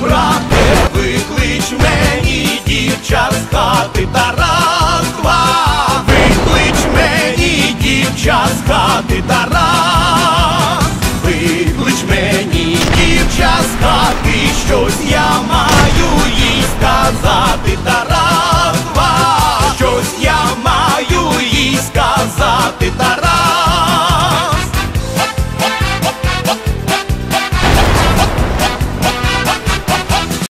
брате, виклич мені дівча з хати Таранква, виклич мені дівча з хати та Тарас, виклич мені дівча, з хати щось.